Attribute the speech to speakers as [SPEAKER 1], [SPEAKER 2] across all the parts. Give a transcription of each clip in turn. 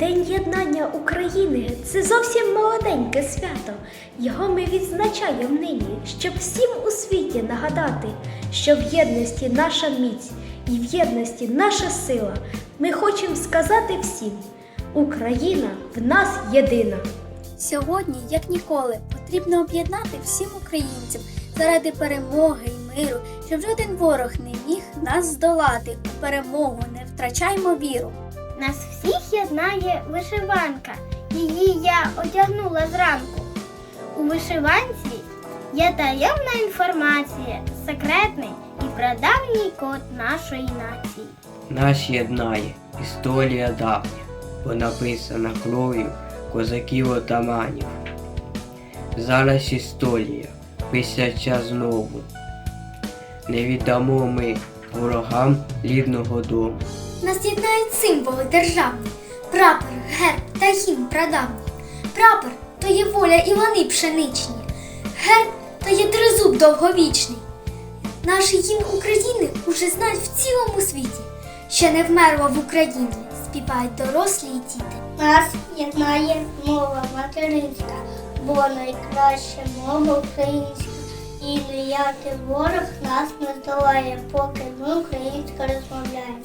[SPEAKER 1] День єднання України це зовсім молоденьке свято. Його ми відзначаємо нині, щоб всім у світі нагадати, що в єдності наша міць і в єдності наша сила. Ми хочемо сказати всім: Україна в нас єдина.
[SPEAKER 2] Сьогодні, як ніколи, потрібно об'єднати всім українцям заради перемоги і миру, щоб жоден ворог не міг нас здолати. У перемогу не втрачаймо віру.
[SPEAKER 3] Нас єднає вишиванка. Її я одягнула зранку. У вишиванці є таємна інформація, секретний і прадавній код нашої нації.
[SPEAKER 4] Нас єднає історія давня, бо написана кров'ю козаків отаманів. Зараз історія писяча знову. Не віддамо ми ворогам рідного дому.
[SPEAKER 2] Нас єднають символи державні, прапор, герб та гімн прадавній. Прапор то є воля і лани пшеничні, герб то є тризуб довговічний. Наш гімн України уже знають в цілому світі. Ще не вмерла в Україні, співають дорослі і діти.
[SPEAKER 3] Нас єднає мова материнська, бо найкраща мова українська. І ніякий ворог нас не здолає, поки ми українсько розмовляємо.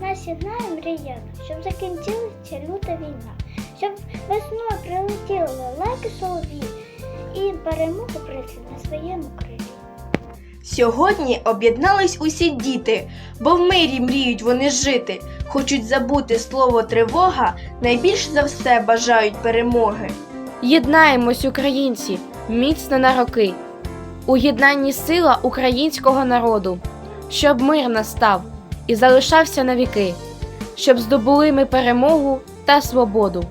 [SPEAKER 3] Нас єднає мрія, щоб закінчилася люта війна, щоб весною прилетіли лелеки солов'ї і перемогу прийшли на своєму крилі.
[SPEAKER 5] Сьогодні об'єднались усі діти, бо в мирі мріють вони жити. Хочуть забути слово тривога, найбільш за все бажають перемоги.
[SPEAKER 6] Єднаємось, українці, міцно на роки. У єднанні сила українського народу, щоб мир настав і залишався на віки, щоб здобули ми перемогу та свободу.